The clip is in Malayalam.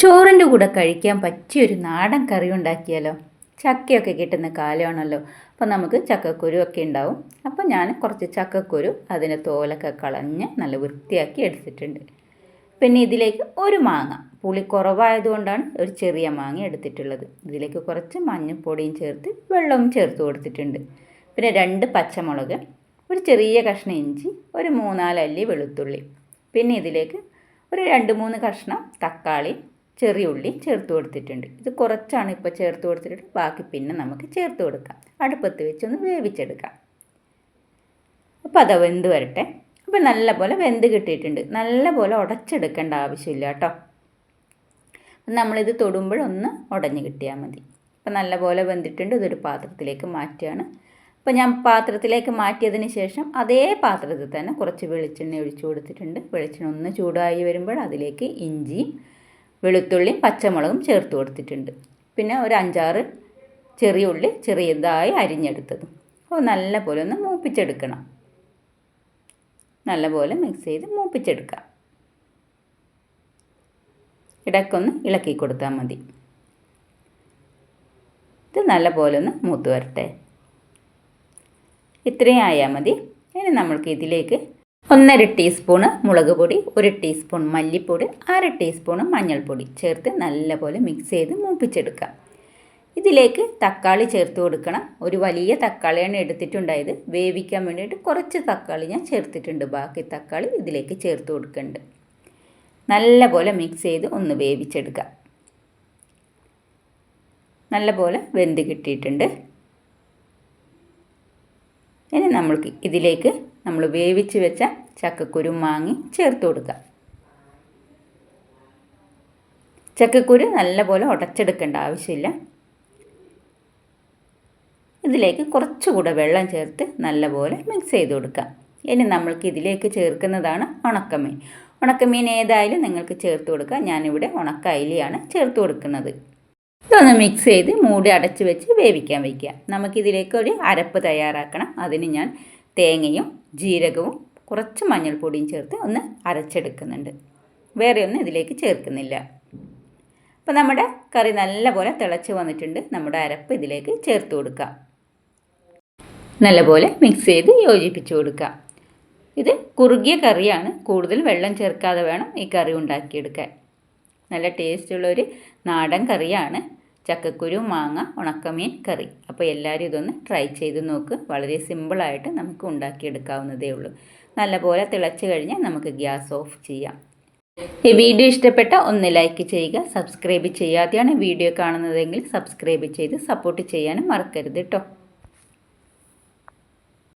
ചോറിന്റെ കൂടെ കഴിക്കാൻ പറ്റിയൊരു നാടൻ കറി ഉണ്ടാക്കിയാലോ? ചക്കയൊക്കെ കിട്ടുന്ന കാലമാണല്ലോ. അപ്പോൾ നമുക്ക് ചക്കക്കുരു ഒക്കെ ഉണ്ടാവും. അപ്പോൾ ഞാൻ കുറച്ച് ചക്കക്കുരു അതിന്റെ തോലൊക്കെ കളഞ്ഞ് നല്ല വൃത്തിയാക്കി എടുത്തിട്ടുണ്ട്. പിന്നെ ഇതിലേക്ക് ഒരു മാങ്ങ. പുളി കുറവായതുകൊണ്ടാണ് ഒരു ചെറിയ മാങ്ങ എടുത്തിട്ടുള്ളത്. ഇതിലേക്ക് കുറച്ച് മഞ്ഞൾപ്പൊടിയും ചേർത്ത് വെള്ളവും ചേർത്ത് കൊടുത്തിട്ടുണ്ട്. പിന്നെ രണ്ട് പച്ചമുളക് ഒരു ചെറിയ കഷ്ണം ഇഞ്ചി ഒരു മൂന്നാലല്ലി വെളുത്തുള്ളി. പിന്നെ ഇതിലേക്ക് ഒരു രണ്ട് മൂന്ന് കഷ്ണം തക്കാളി ചെറിയ ഉള്ളി ചേർത്ത് കൊടുത്തിട്ടുണ്ട്. ഇത് കുറച്ചാണ് ഇപ്പോൾ ചേർത്ത് കൊടുത്തിട്ട് ബാക്കി പിന്നെ നമുക്ക് ചേർത്ത് കൊടുക്കാം. അടുപ്പത്ത് വെച്ചൊന്ന് വേവിച്ചെടുക്കാം. അപ്പോൾ അത് വെന്ത് വരട്ടെ. അപ്പോൾ നല്ല പോലെ വെന്ത് കിട്ടിയിട്ടുണ്ട്. നല്ല പോലെ ഉടച്ചെടുക്കേണ്ട ആവശ്യമില്ല കേട്ടോ. നമ്മളിത് തൊടുമ്പോഴൊന്ന് ഉടഞ്ഞ് കിട്ടിയാൽ മതി. അപ്പോൾ നല്ല പോലെ വെന്തിട്ടുണ്ട്. ഇതൊരു പാത്രത്തിലേക്ക് മാറ്റുകയാണ്. അപ്പോൾ ഞാൻ പാത്രത്തിലേക്ക് മാറ്റിയതിന് ശേഷം അതേ പാത്രത്തിൽ തന്നെ കുറച്ച് വെളിച്ചെണ്ണ ഒഴിച്ചു കൊടുത്തിട്ടുണ്ട്. വെളിച്ചെണ്ണ ഒന്ന് ചൂടായി വരുമ്പോൾ അതിലേക്ക് ഇഞ്ചിയും വെളുത്തുള്ളിയും പച്ചമുളകും ചേർത്ത് കൊടുത്തിട്ടുണ്ട്. പിന്നെ ഒരു അഞ്ചാറ് ചെറിയ ഉള്ളി ചെറിയതായി അരിഞ്ഞെടുത്തതും. അപ്പോൾ നല്ല പോലെ ഒന്ന് മൂപ്പിച്ചെടുക്കണം. നല്ലപോലെ മിക്സ് ചെയ്ത് മൂപ്പിച്ചെടുക്കാം. ഇടയ്ക്കൊന്ന് ഇളക്കി കൊടുത്താൽ മതി. ഇത് നല്ല പോലെ ഒന്ന് മൂത്ത് വരട്ടെ. ഇത്രയും ആയാൽ മതി. ഇനി നമ്മൾക്ക് ഇതിലേക്ക് ഒന്നര ടീസ്പൂണ് മുളക് പൊടി ഒരു ടീസ്പൂൺ മല്ലിപ്പൊടി അര ടീസ്പൂണ് മഞ്ഞൾപ്പൊടി ചേർത്ത് നല്ലപോലെ മിക്സ് ചെയ്ത് മൂപ്പിച്ചെടുക്കാം ഇതിലേക്ക് തക്കാളി ചേർത്ത് കൊടുക്കണം. ഒരു വലിയ തക്കാളിയാണ് എടുത്തിട്ടുണ്ടായത്. വേവിക്കാൻ വേണ്ടിയിട്ട് കുറച്ച് തക്കാളി ഞാൻ ചേർത്തിട്ടുണ്ട്. ബാക്കി തക്കാളി ഇതിലേക്ക് ചേർത്ത് കൊടുക്കുന്നുണ്ട് നല്ലപോലെ മിക്സ് ചെയ്ത് ഒന്ന് വേവിച്ചെടുക്കാം നല്ലപോലെ വെന്ത് കിട്ടിയിട്ടുണ്ട്. ഇനി നമ്മൾക്ക് ഇതിലേക്ക് നമ്മൾ വേവിച്ച് വെച്ച ചക്കക്കുരു മാങ്ങി ചേർത്ത് കൊടുക്കുക. ചക്കക്കുരു നല്ലപോലെ ഉടച്ചെടുക്കേണ്ട ആവശ്യമില്ല. ഇതിലേക്ക് കുറച്ചുകൂടെ വെള്ളം ചേർത്ത് നല്ലപോലെ മിക്സ് ചെയ്ത് കൊടുക്കാം ഇനി നമ്മൾക്ക് ഇതിലേക്ക് ചേർക്കുന്നതാണ് ഉണക്കമീൻ. ഉണക്കമീൻ ഏതായാലും നിങ്ങൾക്ക് ചേർത്ത് കൊടുക്കാം ഞാനിവിടെ ഉണക്ക അയിലയാണ് ചേർത്ത് കൊടുക്കുന്നത്. ഇതൊന്ന് മിക്സ് ചെയ്ത് മൂടി അടച്ച് വെച്ച് വേവിക്കാൻ വയ്ക്കുക നമുക്കിതിലേക്ക് ഒരു അരപ്പ് തയ്യാറാക്കണം. അതിന് ഞാൻ തേങ്ങയും ജീരകവും കുറച്ച് മഞ്ഞൾപ്പൊടിയും ചേർത്ത് ഒന്ന് അരച്ചെടുക്കുന്നുണ്ട്. വേറെ ഒന്നും ഇതിലേക്ക് ചേർക്കുന്നില്ല. അപ്പോൾ നമ്മുടെ കറി നല്ലപോലെ തിളച്ച് വന്നിട്ടുണ്ട്. നമ്മുടെ അരപ്പ് ഇതിലേക്ക് ചേർത്ത് കൊടുക്കാം. നല്ലപോലെ മിക്സ് ചെയ്ത് യോജിപ്പിച്ച് കൊടുക്കാം. ഇത് കുറുകിയ കറിയാണ്. കൂടുതൽ വെള്ളം ചേർക്കാതെ വേണം ഈ കറി ഉണ്ടാക്കിയെടുക്കാൻ. നല്ല ടേസ്റ്റുള്ളൊരു നാടൻ കറിയാണ്. ചക്കക്കുരു മാങ്ങ ഉണക്കമീൻ കറി. അപ്പോൾ എല്ലാവരും ഇതൊന്ന് ട്രൈ ചെയ്ത് നോക്ക്. വളരെ സിമ്പിളായിട്ട് നമുക്ക് ഉണ്ടാക്കിയെടുക്കാവുന്നതേ ഉള്ളൂ. നല്ലപോലെ തിളച്ച് കഴിഞ്ഞാൽ നമുക്ക് ഗ്യാസ് ഓഫ് ചെയ്യാം. ഈ വീഡിയോ ഇഷ്ടപ്പെട്ട ഒന്ന് ലൈക്ക് ചെയ്യുക സബ്സ്ക്രൈബ് ചെയ്യാതെയാണ് വീഡിയോ കാണുന്നതെങ്കിൽ സബ്സ്ക്രൈബ് ചെയ്ത് സപ്പോർട്ട് ചെയ്യാനും മറക്കരുത് കേട്ടോ